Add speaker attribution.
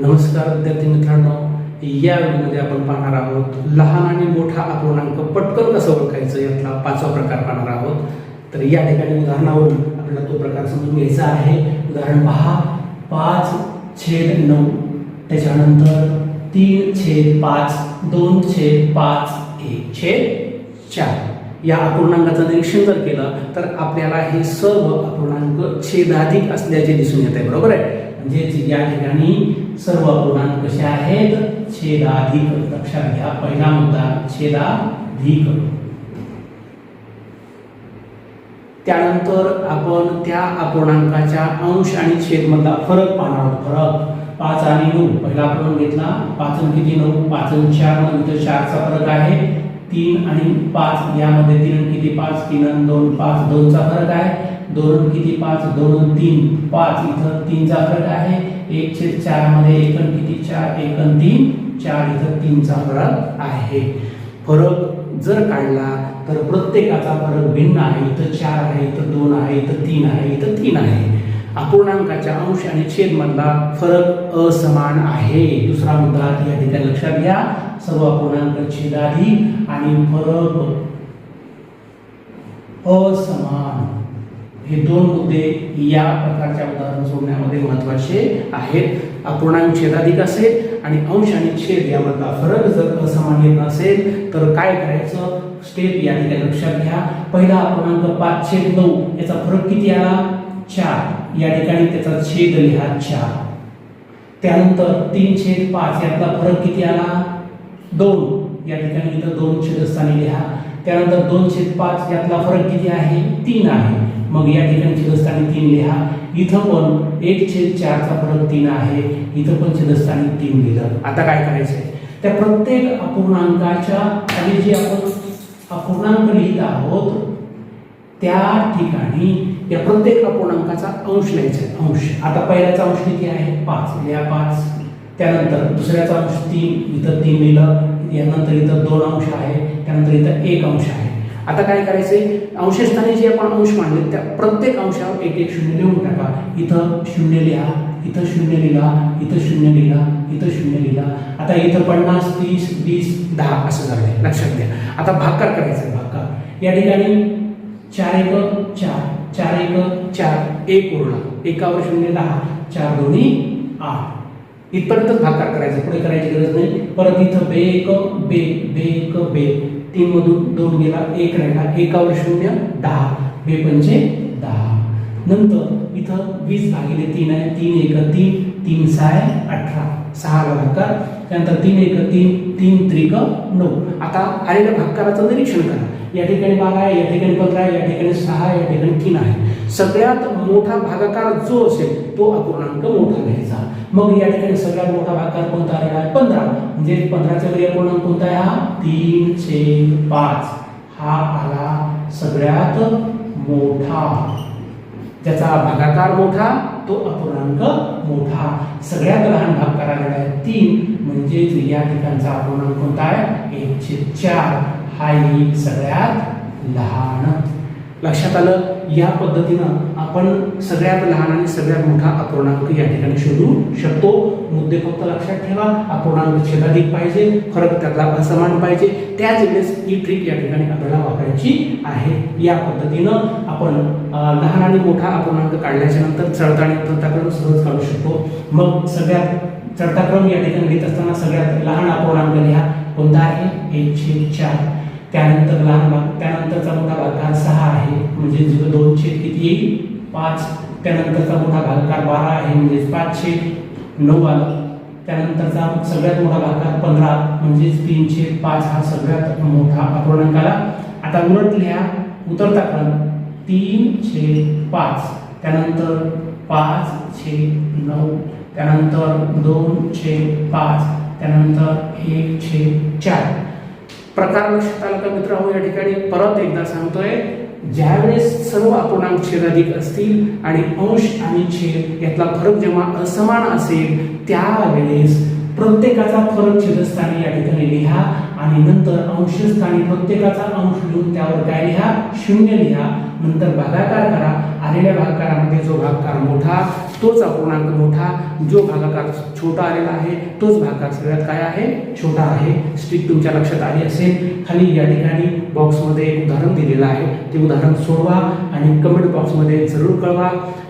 Speaker 1: नमस्कार विद्यार्थी मित्रांनो या व्हिडिओमध्ये आपण पाहणार आहोत लहान आणि मोठा अपूर्णांक पटकन कसं ओळखायचं यातला पाचवा प्रकार पाहणार आहोत. तर या ठिकाणी उदाहरणावरून आपल्याला तो प्रकार समजून घ्यायचा आहे. उदाहरण पहा पाच छेद नऊ त्याच्यानंतर तीन छेद पाच दोन छेद पाच एक छेद चार. या अपूर्णांकाचं निरीक्षण जर केलं तर आपल्याला हे सर्व अपूर्णांक छेदाधिक असल्याचे दिसून येत आहे बरोबर आहे? म्हणजेच या ठिकाणी सर्व अपूर्णांक कसे आहेत छेदाधिक लक्षात घ्या पहिला मुद्दा छेदाधिक त्यानंतर आपण त्या अपूर्णांकाच्या अंश आणि छेद मधला फरक पाहणार आहोत. फरक पाच आणि नऊ. पहिला आपण घेतला पाच किती नऊ? पाच चार म्हणजे मग चारचा फरक आहे. तीन आणि पाच यामध्ये तीन किती पाच? तीन दोन पाच. दोनचा फरक आहे. दोन किती पाच? दोन तीन. पाच इथं तीनचा फरक आहे. एक छेद चारमध्ये एकन किती? चार. एक तीन. चार इथं तीनचा फरक आहे. फरक जर काढला तर प्रत्येकाचा फरक भिन्न आहे. इथं चार आहे इथं दोन आहे इथं तीन आहे इथं तीन आहे. अपूर्णांकाच्या अंश आणि छेद मधला फरक असमान आहे. दुसरा मुद्दा या ठिकाणी लक्षात घ्या. सर्व अपूर्णांक छेदाधी आणि फरक असमान. हे दोन मुद्दे या प्रकारच्या उदाहरण सोडण्यामध्ये महत्त्वाचे आहेत. अपूर्णांक छेदाधिक असेल आणि अंश आणि छेद यामधला फरक जर असमान येत नसेल तर काय करायचं? स्टेप या ठिकाणी लक्षात घ्या. पहिला अपूर्णांक पाच छेद नऊ याचा फरक किती आला? चार. या ठिकाणी त्याचा छेद लिहा चार. त्यानंतर तीन छेद पाच यातला फरक किती आला? दोन. या ठिकाणी इथं दोन छेदस्थानी लिहा. त्यानंतर दोन छेद पाच यातला फरक किती आहे? तीन आहे. मग या ठिकाणी छेदस्थानी तीन लिहा. इथं पण एक छेद चारचा फरक तीन आहे. इथं पण छेदस्थानी तीन लिहिलं. आता काय करायचंय? त्या प्रत्येक अपूर्णांकाच्या खाली जे आपण अपूर्णांक लिहित आहोत त्या ठिकाणी या प्रत्येक अपूर्णांकाचा अंश लिहायचा आहे. अंश. आता पहिल्याचा अंश किती आहे? पाच. लिहा पाच. त्यानंतर दुसऱ्याचा अंश तीन. इथं तीन लिहिलं. यानंतर इथं दोन अंश आहे. त्यानंतर इथं एक अंश आहे. आता काय करायचंय? अंशस्थानी जे आपण अंश मानले त्या प्रत्येक अंशावर एक एक शून्य लिहून टाका. इथं शून्य लिहा इथं शून्य लिहा इथं शून्य लिहा इथं शून्य लिहा. आता इथं पन्नास तीस वीस दहा असं झालंय. लक्षात घ्या. आता भागकार करायचा आहे या ठिकाणी चार एक चार. चार एक चार. एक उरला एकावर शून्य दहा. चार दोन्ही आठ. इथपर्यंत भाकार करायचा. पुढे करायची गरज नाही. परत इथं बे एक बे बे एक बे. तीन मधून दोन गेला एक राहिला एकावर शून्य दहा. हे पंचे नंतर इथं वीस भागिले तीन आहे तीन एक तीन तीन सहा अठरा. सहा भागाकार त्यानंतर तीन एक तीन तीन त्रिक नऊ. आता आलेल्या भागकाराचं निरीक्षण करा. या ठिकाणी बारा आहे या ठिकाणी पंधरा आहे या ठिकाणी सहा आहे या ठिकाणी तीन आहे. सगळ्यात मोठा भागाकार जो असेल तो अपूर्णांक मोठा घ्यायचा. मग या ठिकाणी सगळ्यात मोठा भागाकार कोणता आलेला आहे? पंधरा. म्हणजे पंधराच्या घरी अपूर्णांक कोणता आहे हा? तीन छेद पाच. हा आला सगळ्यात मोठा. त्याचा भागाकार मोठा तो अपूर्णांक मोठा. सगळ्यात लहान भाग करायला आहे तीन म्हणजेच या ठिकाणचा अपूर्णांक कोणता आहे? एकशे चार. हा सगळ्यात लहान लक्षात आलं या पद्धतीनं आपण सगळ्यात लहान आणि सगळ्यात मोठा अपूर्णांक या ठिकाणी शोधू शकतो. मुद्दे फक्त लक्षात ठेवा अपूर्णांक छेदाधिक पाहिजे फरक त्यातला असमान पाहिजे. त्याच वेळेस ही ट्रिक या ठिकाणी आपल्याला वापरायची आहे. या पद्धतीनं आपण लहान आणि मोठा अपूर्णांक काढल्याच्या नंतर चढता आणि उतरता सहज काढू शकतो. मग सगळ्यात चढताक्रम या ठिकाणी लिहित असताना सगळ्यात लहान अपूर्णांक लिहा. कोणता आहे? एकशे चार. त्यानंतर लहान त्या त्यानंतरचा मोठा भागाकार सहा आहे. म्हणजे झिरो दोन छेद किती येईल? पाच. त्यानंतरचा मोठा भागाकार बारा आहे. म्हणजेच पाच छेद नऊ आलं. त्यानंतरचा सगळ्यात मोठा भागाकार पंधरा. म्हणजेच तीन छेद पाच हा सगळ्यात मोठा अपूर्णांक आला आता उलट लिहा. उतरता क्रम. तीन छेद पाच. त्यानंतर पाच छेद नऊ. त्यानंतर दोन छेद पाच. त्यानंतर एक छेद चार. प्रकार लक्षात आला का मित्र हो, या ठिकाणी परत एकदा सांगतोय ज्यावेळेस सर्व अपूर्णांक छेदाधिक असतील आणि अंश आणि छेद यातला फरक जेव्हा असमान असेल त्यावेळेस प्रत्येकाचा फरक छेदस्थानी या ठिकाणी लिहा आणि नंतर अंशस्थानी प्रत्येकाचा अंश लिहून त्यावर काय लिहा? शून्य लिहा. नंतर भागाकार करा. आलेल्या भागाकारामध्ये जो भागाकार मोठा तोच अपूर्णांक मोठा. जो भागाकार छोटा आलेला आहे तोच भागाकार सगळ्यात काय आहे? छोटा आहे. स्टिक तुमच्या लक्षात आली असेल. खाली या ठिकाणी बॉक्समध्ये एक उदाहरण दिलेलं आहे. ते उदाहरण सोडवा आणि कमेंट बॉक्समध्ये जरूर कळवा.